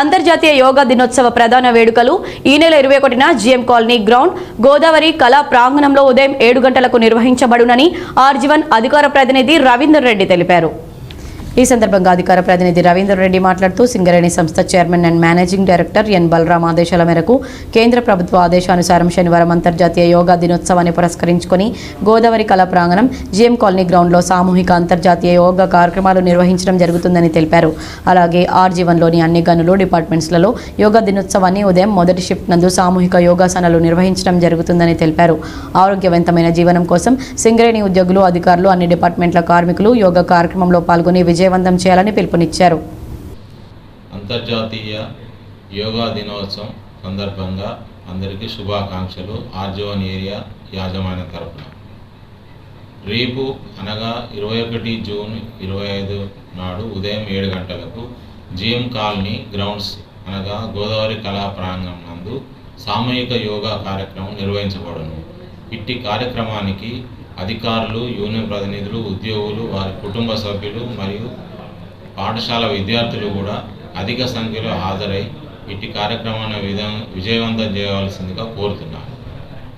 అంతర్జాతీయ యోగా దినోత్సవ ప్రధాన వేడుకలు ఈ నెల ఇరవై ఒకటిన జిఎం కాలనీ గ్రౌండ్ గోదావరి కళా ప్రాంగణంలో ఉదయం ఏడు గంటలకు నిర్వహించబడునని ఆర్జీవన్ అధికార ప్రతినిధి రవీందర్ రెడ్డి తెలిపారు. ఈ సందర్భంగా అధికార ప్రతినిధి రవీందర్ రెడ్డి మాట్లాడుతూ సింగరేణి సంస్థ chairman and managing director N Balram ఆదేశాల మేరకు కేంద్ర ప్రభుత్వ ఆదేశానుసారం శనివారం అంతర్జాతీయ యోగా దినోత్సవాన్ని పురస్కరించుకొని గోదావరి కళా ప్రాంగణం జిఎం కాలనీ గ్రౌండ్లో సామూహిక అంతర్జాతీయ యోగా కార్యక్రమాలు నిర్వహించడం జరుగుతుందని తెలిపారు. అలాగే ఆర్జీవన్లోని అన్ని గనులు డిపార్ట్మెంట్స్లలో యోగా దినోత్సవాన్ని ఉదయం మొదటి షిఫ్ట్ నందు సామూహిక యోగాసనాలు నిర్వహించడం జరుగుతుందని తెలిపారు. ఆరోగ్యవంతమైన జీవనం కోసం సింగరేణి ఉద్యోగులు అధికారులు అన్ని డిపార్ట్మెంట్ల కార్మికులు యోగా కార్యక్రమంలో పాల్గొని విజయవంతం చేయాలని పిలుపునిచ్చారు. అంతర్జాతీయ యోగా దినోత్సవం సందర్భంగా అందరికీ శుభాకాంక్షలు. ఆర్జోన్ ఏరియా యాజమాన్య తరఫున రేపు అనగా ఇరవై ఒకటి జూన్ ఇరవై ఐదు నాడు ఉదయం ఏడు గంటలకు జిఎం కాలనీ గ్రౌండ్స్ అనగా గోదావరి కళా ప్రాంగణం నందు సామూహిక యోగా కార్యక్రమం నిర్వహించబడును. ఇట్టి కార్యక్రమానికి అధికారులు యూనియన్ ప్రతినిధులు ఉద్యోగులు వారి కుటుంబ సభ్యులు మరియు పాఠశాల విద్యార్థులు కూడా అధిక సంఖ్యలో హాజరై ఇట్టి కార్యక్రమాన్ని విజయవంతం చేయవలసిందిగా కోరుతున్నాను